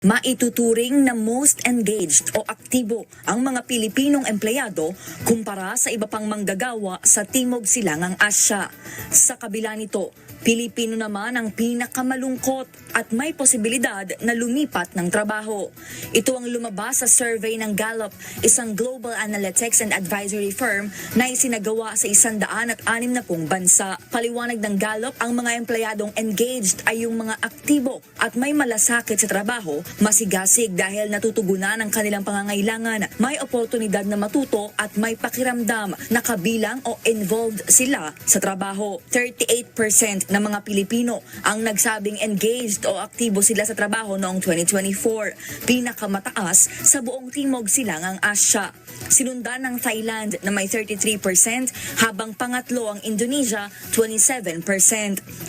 Maituturing na most engaged o aktibo ang mga Pilipinong empleyado kumpara sa iba pang manggagawa sa Timog Silangang Asya. Sa kabila nito, Pilipino naman ang pinakamalungkot at may posibilidad na lumipat ng trabaho. Ito ang lumabas sa survey ng Gallup, isang global analytics and advisory firm na isinagawa sa isandaan at anim na pong bansa. Paliwanag ng Gallup, ang mga empleyadong engaged ay yung mga aktibo at may malasakit sa trabaho, masigasig dahil natutugunan ang kanilang pangangailangan, may oportunidad na matuto at may pakiramdam na kabilang o involved sila sa trabaho. 38% ng mga Pilipino ang nagsabing engaged o aktibo sila sa trabaho noong 2024, pinakamataas sa buong Timog Silangang Asya. Sinundan ng Thailand na may 33% habang pangatlo ang Indonesia 27%.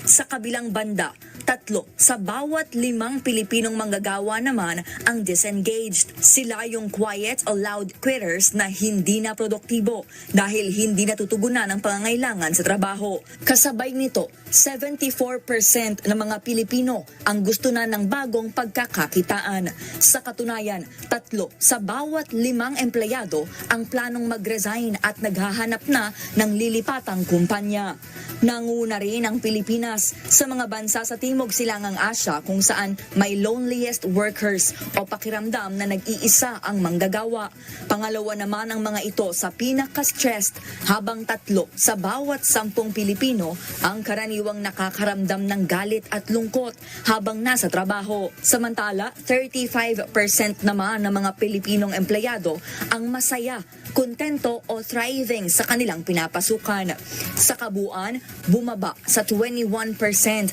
Sa kabilang banda, tatlo sa bawat limang Pilipinong manggagawa naman ang disengaged. Sila yung quiet o loud quitters na hindi na produktibo dahil hindi natutugunan ang pangangailangan sa trabaho. Kasabay nito, 74% ng mga Pilipino ang gusto na ng bagong pagkakakitaan. Sa katunayan, tatlo sa bawat limang empleyado ang planong mag-resign at naghahanap na ng lilipatang kumpanya. Nanguna rin ang Pilipinas sa mga bansa sa Timog Silangang Asya kung saan may loneliest workers o pakiramdam na nag-iisa ang manggagawa. Pangalawa naman ang mga ito sa pinaka-stressed habang tatlo sa bawat sampung Pilipino ang karaniwang nakakaramdam ng galit at lungkot habang nasa trabaho. Samantala, 35% naman ng mga Pilipinong empleyado ang masaya, kontento o thriving sa kanilang pinapasukan. Sa kabuuan, bumaba sa 21%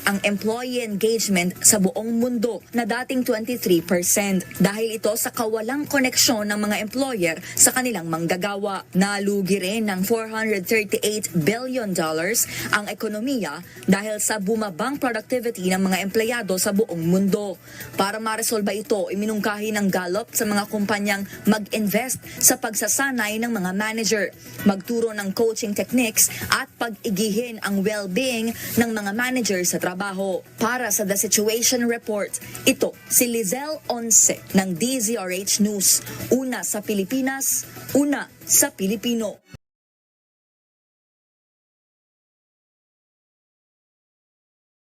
ang employee engagement sa buong mundo na dating 23% dahil ito sa kawalang koneksyon ng mga employer sa kanilang manggagawa. Nalugi rin ng 438 billion dollars ang ekonomiya dahil sa bumabang productivity ng mga empleyado sa buong mundo. Para maresolba ito, iminungkahi ng Gallup sa mga kumpanyang mag-invest sa pagsasanay ng mga manager, magturo ng coaching techniques at pag-igihin ang well-being ng mga manager sa trabaho. Para sa The Situation Report, ito si Lizelle Once ng DZRH News. Una sa Pilipinas, una sa Pilipino.